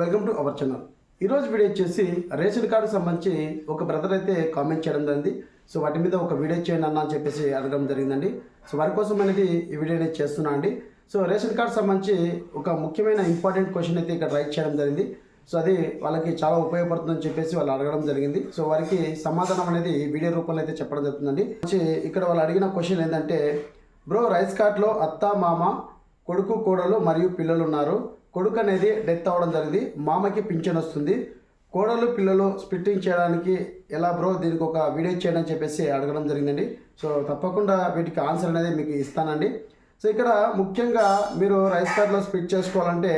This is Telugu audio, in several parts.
వెల్కమ్ టు అవర్ ఛానల్ ఈరోజు వీడియో వచ్చేసి రేషన్ కార్డు సంబంధించి ఒక బ్రదర్ అయితే కామెంట్ చేయడం జరిగింది. సో వాటి మీద ఒక వీడియో చేయండి అన్న అని చెప్పేసి అడగడం జరిగిందండి. సో వారి కోసం అనేది ఈ వీడియో అనేది చేస్తున్నా అండి. సో రేషన్ కార్డు సంబంధించి ఒక ముఖ్యమైన ఇంపార్టెంట్ క్వశ్చన్ అయితే ఇక్కడ రైట్ చేయడం జరిగింది. సో అది వాళ్ళకి చాలా ఉపయోగపడుతుందని చెప్పేసి వాళ్ళు అడగడం జరిగింది. సో వారికి సమాధానం అనేది వీడియో రూపంలో అయితే చెప్పడం జరుగుతుందండి. వచ్చి ఇక్కడ వాళ్ళు అడిగిన క్వశ్చన్ ఏంటంటే బ్రో రైస్ కార్ట్లో అత్త మామ కొడుకు కోడలు మరియు పిల్లలు ఉన్నారు. కొడుకు అనేది డెత్ అవ్వడం జరిగింది. మామకి పింఛన్ వస్తుంది. కోడలు పిల్లలు స్ప్లిట్టింగ్ చేయడానికి ఎలా బ్రో దీనికి ఒక వీడియో చేయండి అని చెప్పేసి అడగడం జరిగిందండి. సో తప్పకుండా వీటికి ఆన్సర్ అనేది మీకు ఇస్తానండి. సో ఇక్కడ ముఖ్యంగా మీరు రైస్ కార్డ్లో స్ప్లిట్ చేసుకోవాలంటే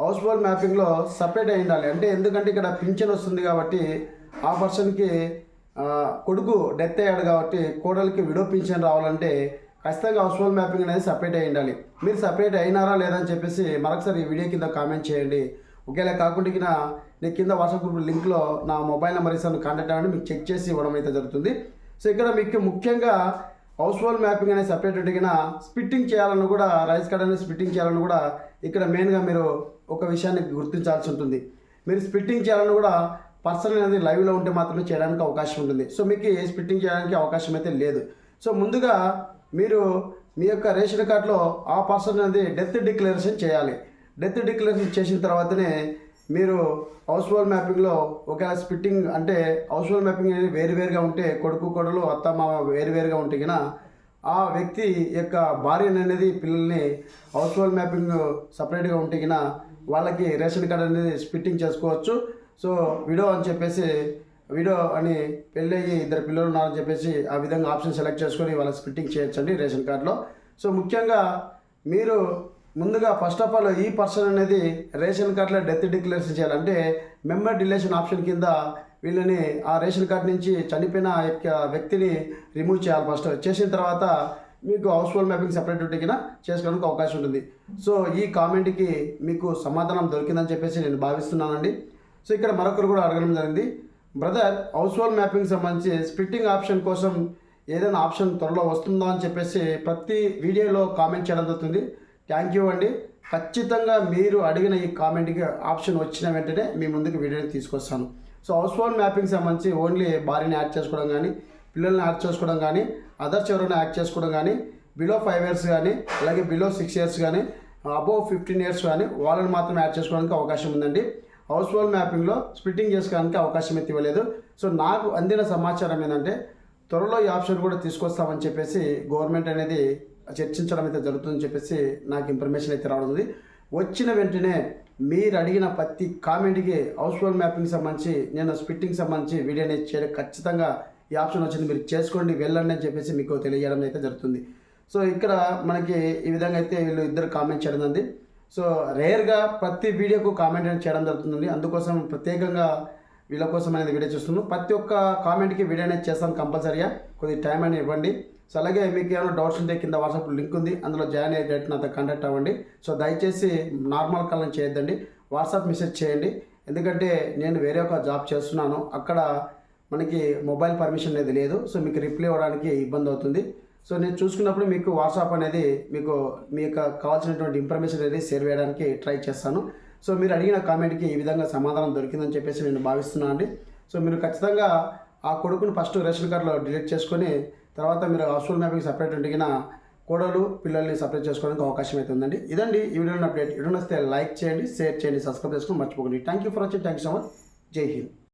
హౌస్ హోల్డ్ మ్యాపింగ్లో సపరేట్ అయి ఉండాలి. అంటే ఎందుకంటే ఇక్కడ పింఛన్ వస్తుంది కాబట్టి ఆ పర్సన్కి కొడుకు డెత్ అయ్యాడు కాబట్టి కోడలికి విడో పింఛన్ రావాలంటే ఖచ్చితంగా హౌస్ హోల్డ్ మ్యాపింగ్ అనేది సపరేట్ అయి ఉండాలి. మీరు సపరేట్ అయినారా లేదా అని చెప్పేసి మరొకసారి ఈ వీడియో కింద కామెంట్ చేయండి. ఒకేలా కాకుండా నేను కింద వాట్సాప్ గ్రూప్ లింక్లో నా మొబైల్ నెంబర్ ఇస్తాను కాంటాక్ట్ అవ్వండి మీకు చెక్ చేసి ఇవ్వడం అయితే జరుగుతుంది. సో ఇక్కడ మీకు ముఖ్యంగా హౌస్ హోల్డ్ మ్యాపింగ్ అనేది సపరేట్ ఉంటే స్పిట్టింగ్ చేయాలని కూడా రైస్ కార్డ్ అనేది స్పిట్టింగ్ చేయాలని కూడా ఇక్కడ మెయిన్గా మీరు ఒక విషయాన్ని గుర్తించాల్సి ఉంటుంది. మీరు స్పిట్టింగ్ చేయాలని కూడా పర్సన్ అనేది లైవ్లో ఉంటే మాత్రమే చేయడానికి అవకాశం ఉంటుంది. సో మీకు స్పిట్టింగ్ చేయడానికి అవకాశం అయితే లేదు. సో ముందుగా మీరు మీ యొక్క రేషన్ కార్డులో ఆ పర్సన్ అనేది డెత్ డిక్లరేషన్ చేయాలి. డెత్ డిక్లరేషన్ చేసిన తర్వాతనే మీరు హౌస్ హోల్డ్ మ్యాపింగ్లో ఒకవేళ స్పిట్టింగ్ అంటే హౌస్ హోల్డ్ మ్యాపింగ్ అనేది వేరువేరుగా ఉంటే కొడుకు కొడలు అత్త మామ వేరువేరుగా ఉంటే కన్నా ఆ వ్యక్తి యొక్క భార్యను అనేది పిల్లల్ని హౌస్ హోల్డ్ మ్యాపింగ్ సపరేట్గా ఉంటే కన్నా వాళ్ళకి రేషన్ కార్డ్ అనేది స్పిట్టింగ్ చేసుకోవచ్చు. సో విడో అని చెప్పేసి వీడో అని పెళ్ళయ్యి ఇద్దరు పిల్లలు ఉన్నారని చెప్పేసి ఆ విధంగా ఆప్షన్ సెలెక్ట్ చేసుకొని వాళ్ళ స్పిట్టింగ్ చేయొచ్చండి రేషన్ కార్డులో. సో ముఖ్యంగా మీరు ముందుగా ఫస్ట్ ఆఫ్ ఆల్ ఈ పర్సన్ అనేది రేషన్ కార్డులో డెత్ డిక్లరేషన్ చేయాలంటే మెంబర్ డిలేషన్ ఆప్షన్ కింద వీళ్ళని ఆ రేషన్ కార్డు నుంచి చనిపోయిన ఆ యొక్క వ్యక్తిని రిమూవ్ చేయాలి ఫస్ట్. చేసిన తర్వాత మీకు హౌస్ హోల్డ్ మ్యాపింగ్ సెపరేట్ ఉంటే కింద చేసుకోవడానికి అవకాశం ఉంటుంది. సో ఈ కామెంట్కి మీకు సమాధానం దొరికిందని చెప్పేసి నేను భావిస్తున్నానండి. సో ఇక్కడ మరొకరు కూడా అడగడం జరిగింది. బ్రదర్ హౌస్ హోల్డ్ మ్యాపింగ్ సంబంధించి స్ప్లిట్టింగ్ ఆప్షన్ కోసం ఏదైనా ఆప్షన్ త్వరలో వస్తుందా అని చెప్పేసి ప్రతి వీడియోలో కామెంట్ చేయడం జరుగుతుంది. థ్యాంక్ యూ అండి. ఖచ్చితంగా మీరు అడిగిన ఈ కామెంట్కి ఆప్షన్ వచ్చిన వెంటనే మీ ముందుకు వీడియోని తీసుకొస్తాను. సో హౌస్ హోల్డ్ మ్యాపింగ్ సంబంధించి ఓన్లీ భార్యని యాడ్ చేసుకోవడం కానీ పిల్లల్ని యాడ్ చేసుకోవడం కానీ అదర్స్ ఎవరైనా యాడ్ చేసుకోవడం కానీ బిలో ఫైవ్ ఇయర్స్ కానీ అలాగే బిలో సిక్స్ ఇయర్స్ కానీ అబోవ్ ఫిఫ్టీన్ ఇయర్స్ కానీ వాళ్ళని మాత్రం యాడ్ చేసుకోవడానికి అవకాశం ఉందండి. హౌస్ హోల్డ్ మ్యాపింగ్లో స్ప్లిట్టింగ్ చేసుకోవడానికి అవకాశం అయితే ఇవ్వలేదు. సో నాకు అందిన సమాచారం ఏంటంటే త్వరలో ఈ ఆప్షన్ కూడా తీసుకొస్తామని చెప్పేసి గవర్నమెంట్ అనేది చర్చించడం అయితే జరుగుతుందని చెప్పేసి నాకు ఇన్ఫర్మేషన్ అయితే రావడం వచ్చిన వెంటనే మీరు అడిగిన ప్రతి కామెంట్కి హౌస్ హోల్డ్ మ్యాపింగ్ సంబంధించి నేను స్పిట్టింగ్ సంబంధించి వీడియో అనేది చేయడం ఖచ్చితంగా ఈ ఆప్షన్ వచ్చింది. మీరు చేసుకోండి వెళ్ళండి అని చెప్పేసి మీకు తెలియజేయడం అయితే జరుగుతుంది. సో ఇక్కడ మనకి ఈ విధంగా అయితే వీళ్ళు ఇద్దరు కామెంట్ చేయడం ఉంది సో రేర్గా ప్రతి వీడియోకు కామెంట్ అనేది చేయడం జరుగుతుంది అందుకోసం ప్రత్యేకంగా వీళ్ళ కోసం అనేది వీడియో చేస్తున్నాను ప్రతి ఒక్క కామెంట్కి వీడియో అనేది చేస్తాను కంపల్సరీగా. కొద్ది టైం అనేది ఇవ్వండి. సో అలాగే మీకు ఏమైనా డౌట్స్ ఉంటే కింద వాట్సాప్ లింక్ ఉంది. అందులో జాయిన్ అయ్యే డేట్ నాతో కాంటాక్ట్ అవ్వండి. సో దయచేసి నార్మల్ కాల్ చేయొద్దండి. వాట్సాప్ మెసేజ్ చేయండి. ఎందుకంటే నేను వేరే ఒక జాబ్ చేస్తున్నాను. అక్కడ మనకి మొబైల్ పర్మిషన్ అనేది లేదు. సో మీకు రిప్లై ఇవ్వడానికి ఇబ్బంది అవుతుంది. సో నేను చూసుకున్నప్పుడు మీకు వాట్సాప్ అనేది మీకు మీకు కావాల్సినటువంటి ఇన్ఫర్మేషన్ అనేది షేర్ చేయడానికి ట్రై చేస్తాను. సో మీరు అడిగిన కామెంట్కి ఈ విధంగా సమాధానం దొరికిందని చెప్పేసి నేను భావిస్తున్నాను అండి. సో మీరు ఖచ్చితంగా ఆ కొడుకును ఫస్ట్ రేషన్ కార్డులో డిలీట్ చేసుకొని తర్వాత మీరు హౌస్ఫుల్ మ్యాపింగ్ సపరేట్ ఉండిగిన కోడలు పిల్లల్ని సపరేట్ చేసుకోవడానికి అవకాశం అయితే ఉందండి. ఇదండి ఈ వీడియోని అప్డేట్ ఇటు వస్తే లైక్ చేయండి షేర్ చేయండి సబ్స్క్రైబ్ చేసుకొని మర్చిపోకండి. Thank you for watching thank you so much జై హింద్